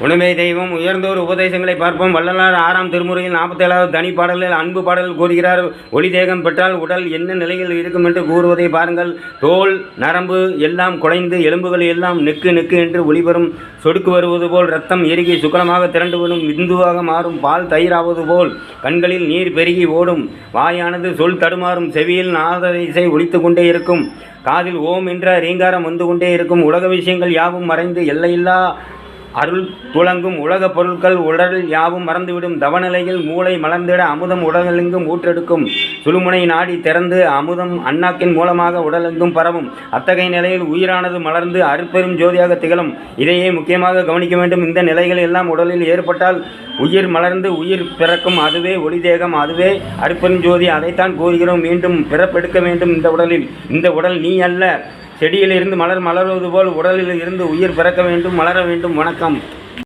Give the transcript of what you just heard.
குணமே தெய்வம் உயர்ந்தோர் உபதேசங்களை பார்ப்போம். வள்ளலார் ஆறாம் திருமுறையில் நாற்பத்தேழாவது தனி பாடலில் அன்பு பாடல் கூறுகிறார். ஒளி தேகம் பெற்றால் உடல் என்ன நிலையில் இருக்கும் என்று கூறுவதை பாருங்கள். தோல் நரம்பு எல்லாம் குலைந்து எலும்புகள் எல்லாம் நெக்கு நெக்கு என்று ஒளிபெறும். சொடுக்கு வருவது போல் ரத்தம் எருகி சுக்கலமாக திரண்டு வரும் விந்துவாக மாறும். பால் தயிராவது போல் கண்களில் நீர் பெருகி ஓடும். வாயானது சொல் தடுமாறும். செவியில் நாத இசை கொண்டே இருக்கும். காதில் ஓம் என்ற ரீங்காரம் வந்து கொண்டே இருக்கும். உலக விஷயங்கள் யாவும் மறைந்து எல்லையில்லா அருள் துளங்கும் உலகப் பொருட்கள் உடல் யாவும் மறந்துவிடும் தவநிலையில் மூளை மலர்ந்திட அமுதம் உடலெங்கும் ஊற்றெடுக்கும். சுழுமுனை நாடி திறந்து அமுதம் அண்ணாக்கின் மூலமாக உடலெங்கும் பரவும். அத்தகைய நிலையில் உயிரானது மலர்ந்து அருட்பெரும் ஜோதியாக திகழும். இதையே முக்கியமாக கவனிக்க வேண்டும். இந்த நிலைகள் எல்லாம் உடலில் ஏற்பட்டால் உயிர் மலர்ந்து உயிர் பிறக்கும். அதுவே ஒளி தேகம் அதுவே அருட்பெரும் ஜோதி. அதைத்தான் கூறுகிறோம். மீண்டும் பிறப்பெடுக்க வேண்டும் இந்த உடலில். இந்த உடல் நீ அல்ல. செடியில் இருந்து மலர் மலர்வது போல் உடலில் இருந்து உயிர் பிறக்க வேண்டும் மலர வேண்டும். வணக்கம்.